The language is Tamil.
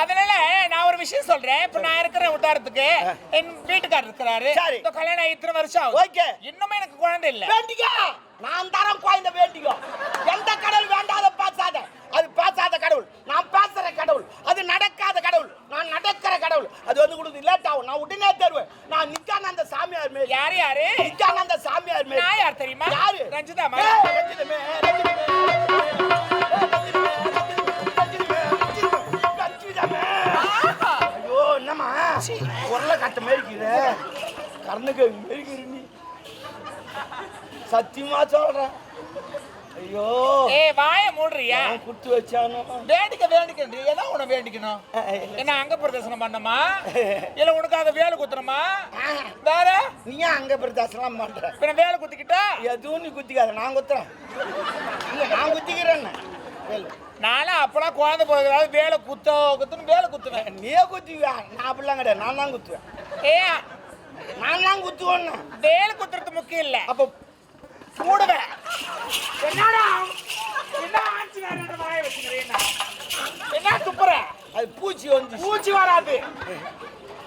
அதனால நான் ஒரு விஷயம் சொல்றேன். இப்ப நான் இருக்கிற உதாரணத்துக்கு என் வீட்டுக்காரர் இருக்கிறாரு. இந்த கல்யாணம் ஆகி இத்தனை வருஷம் ஆகுது. ஓகே. இன்னுமே எனக்கு குழந்தை இல்ல. வேண்டிக்கோ. நான் தரம் குழந்தை வேண்டிக்கோ. எந்த கடவுள் வேண்டாத பேசாத. அது பேசாத கடவுள். நான் பேசுற கடவுள். அது நடக்காத கடவுள். நான் நடக்கிற கடவுள். அது வந்து கொடுத்து லேட் ஆகும் நான் உடனே தருவேன் நான் நித்யானந்த சாமியார் மாரி யாரு யாரு? நித்யானந்த சாமியார் நான் யார் தெரியுமா? யாரு? ரஞ்சிதா ரஞ்சிதமே, ரஞ்சிதமே, உருளை கட்ட மேய்க்கிற கர்ணுக்கு மேய்க்கிற நீ. சத்தியமா சொல்றேன். ஐயோ. ஏய் வாய மூடுறியா? குத்து வச்சானோ? வேண்டிக்க வேண்டிக்கணும் ஏதோ உன வேண்டிக்கணும்? என்ன அங்க பிரதர்சனம் பண்ணமா இல்ல உனக்கு அதை வேலை குத்துறமா வேற? நீ அங்க பிரதாசனம் பண்ற? பின்ன வேலை குத்திக்கிட்டா? எதுவும் நீ குத்திக்காத. நான் குத்துறேன். நான் குத்திக்கிறேன் நானும் அப்பெல்லாம் குழந்தை பிறகு வேலை குத்தோ குத்துன்னு வேலை குத்துவேன். நீயே குத்துவியா? நான் அப்படிலாம் கிடையாது. நான் தான் குத்துவேன். ஏ நான் தான் குத்துவேன்னா. வேலை குத்துறது முக்கியம் இல்ல. அப்போ மூடுவேன் என்னடா? என்ன ஆச்சு வேற வாய வச்சுக்கிறேன் என்ன துப்புற? அது பூச்சி வந்து பூச்சி வராது.